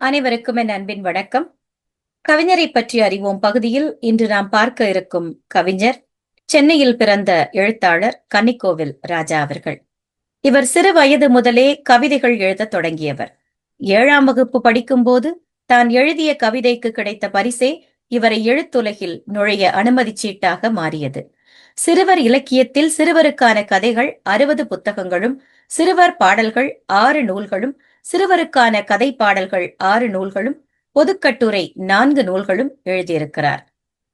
அனைவருக்கும் என் அன்பின் வணக்கம். கவிஞரை பற்றி அறிவோம் பகுதியில் இன்று நாம் பார்க்க இருக்கும் கவிஞர் சென்னையில் பிறந்த எழுத்தாளர் கன்னிக்கோவில் ராஜா அவர்கள். இவர் சிறு வயது முதலே கவிதைகள் எழுத தொடங்கியவர். ஏழாம் வகுப்பு படிக்கும்போது தான் எழுதிய கவிதைக்கு கிடைத்த பரிசே இவரை எழுத்துலகில் நுழைய அனுமதி சீட்டாக மாறியது. சிறுவர் இலக்கியத்தில் சிறுவருக்கான கதைகள் அறுபது புத்தகங்களும் சிறுவர் பாடல்கள் ஆறு நூல்களும் சிறுவருக்கான கதை பாடல்கள் ஆறு நூல்களும் பொதுக்கட்டுரை நான்கு நூல்களும் எழுதியிருக்கிறார்.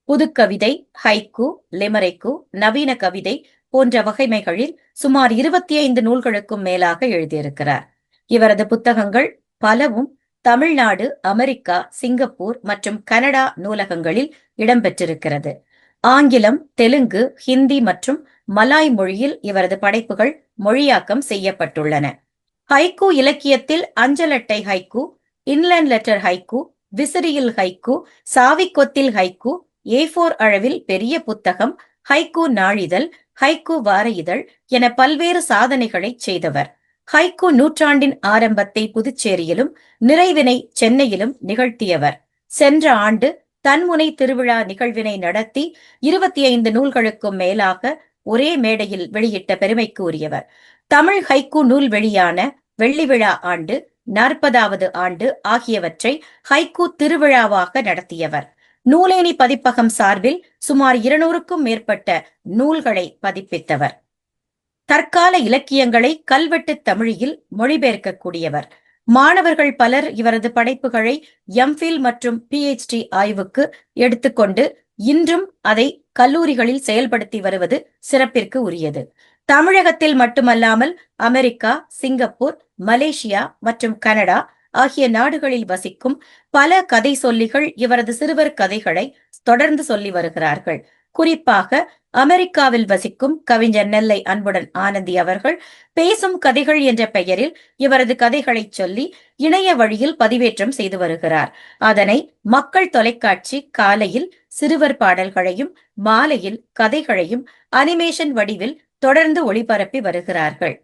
புதுக்கவிதை ஹைக்கு லிமரைக்கு நவீன கவிதை போன்ற வகைமைகளில் சுமார் இருபத்தி ஐந்து நூல்களுக்கும் மேலாக எழுதியிருக்கிறார். இவரது புத்தகங்கள் பலவும் தமிழ்நாடு அமெரிக்கா சிங்கப்பூர் மற்றும் கனடா நூலகங்களில் இடம்பெற்றிருக்கிறது. ஆங்கிலம் தெலுங்கு ஹிந்தி மற்றும் மலாய் மொழியில் இவரது படைப்புகள் மொழியாக்கம் செய்யப்பட்டுள்ளன. ஹைக்கூ இலக்கியத்தில் அஞ்சலட்டை ஹைக்கூ இன்லேண்ட் லெட்டர் ஹைக்கூ விசிறியில் ஹைக்கூ சாவிக்கொத்தில் ஹைக்கூ ஏ ஃபோர் அளவில் பெரிய புத்தகம் ஹைக்கூ நாளிதழ் ஹைக்கூ வார இதழ் என பல்வேறு சாதனைகளை செய்தவர். ஹைக்கூ நூற்றாண்டின் ஆரம்பத்தை புதுச்சேரியிலும் நிறைவினை சென்னையிலும் நிகழ்த்தியவர். சென்ற ஆண்டு தன்முனை திருவிழா நிகழ்வினை நடத்தி இருபத்தி ஐந்து நூல்களுக்கும் மேலாக ஒரே மேடையில் வெளியிட்ட பெருமைக்கு உரியவர் தமிழ் ஹைக்கூ நூல் வெளியான வெள்ளி விழா ஆண்டு நாற்பதாவது ஆண்டு ஆகியவற்றை ஹைக்கூ திருவிழாவாக நடத்தியவர். நூலேணி பதிப்பகம் சார்பில் சுமார் இருநூறுக்கும் மேற்பட்ட நூல்களை பதிப்பித்தவர். தற்கால இலக்கியங்களை கல்வெட்டு தமிழில் மொழிபெயர்க்கக்கூடியவர். மாணவர்கள் பலர் இவரது படைப்புகளை எம்ஃபில் மற்றும் பிஹெச்டி ஆய்வுக்கு எடுத்துக்கொண்டு இன்றும் அதை கல்லூரிகளில் செயல்படுத்தி வருவது சிறப்பிற்கு உரியது. தமிழகத்தில் மட்டுமல்லாமல் அமெரிக்கா சிங்கப்பூர் மலேசியா மற்றும் கனடா ஆகிய நாடுகளில் வசிக்கும் பல கதை சொல்லிகள் இவரது சிறுவர் கதைகளை தொடர்ந்து சொல்லி வருகிறார்கள். குறிப்பாக அமெரிக்காவில் வசிக்கும் கவிஞர் நெல்லை அன்புடன் ஆனந்தி அவர்கள் பேசும் கதைகள் என்ற பெயரில் இவரது கதைகளை சொல்லி இணைய வழியில் பதிவேற்றம் செய்து வருகிறார். அதனை மக்கள் தொலைக்காட்சி காலையில் சிறுவர் பாடல்களையும் மாலையில் கதைகளையும் அனிமேஷன் வடிவில் தொடர்ந்து ஒளிபரப்பி வருகிறார்கள்.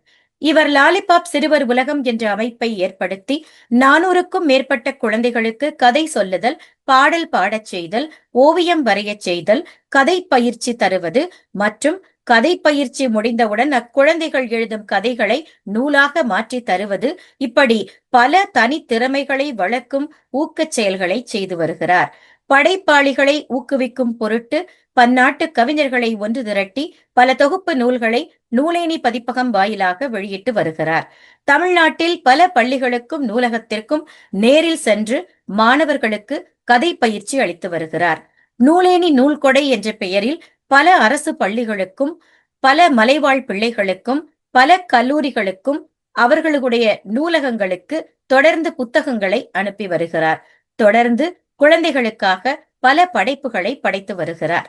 இவர் லாலிபாப் சிறுவர் உலகம் என்ற அமைப்பை ஏற்படுத்தி நானூறுக்கும் மேற்பட்ட குழந்தைகளுக்கு கதை சொல்லுதல் பாடல் பாடச் செய்தல் ஓவியம் வரையச் செய்தல் கதை பயிற்சி தருவது மற்றும் கதை பயிற்சி முடிந்தவுடன் அக்குழந்தைகள் எழுதும் கதைகளை நூலாக மாற்றி தருவது இப்படி பல தனித்திறமைகளை வளர்க்கும் ஊக்கச் செயல்களை செய்து வருகிறார். படைப்பாளிகளை ஊக்குவிக்கும் பொருட்டு பன்னாட்டு கவிஞர்களை ஒன்று திரட்டி பல தொகுப்பு நூல்களை நூலேணி பதிப்பகம் வாயிலாக வெளியிட்டு வருகிறார். தமிழ்நாட்டில் பல பள்ளிகளுக்கும் நூலகத்திற்கும் நேரில் சென்று மாணவர்களுக்கு கதை பயிற்சி அளித்து வருகிறார். நூலேணி நூல்கொடை என்ற பெயரில் பல அரசு பள்ளிகளுக்கும் பல மலைவாழ் பிள்ளைகளுக்கும் பல கல்லூரிகளுக்கும் அவர்களுடைய நூலகங்களுக்கு தொடர்ந்து புத்தகங்களை அனுப்பி வருகிறார். தொடர்ந்து குழந்தைகளுக்காக பல படைப்புகளை படைத்து வருகிறார்.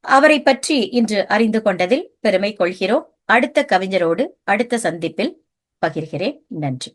அவரை பற்றி இன்று அறிந்து கொண்டதில் பெருமை கொள்கிறோம். அடுத்த கவிஞரோடு அடுத்த சந்திப்பில் பகிர்கிறேன். நன்றி.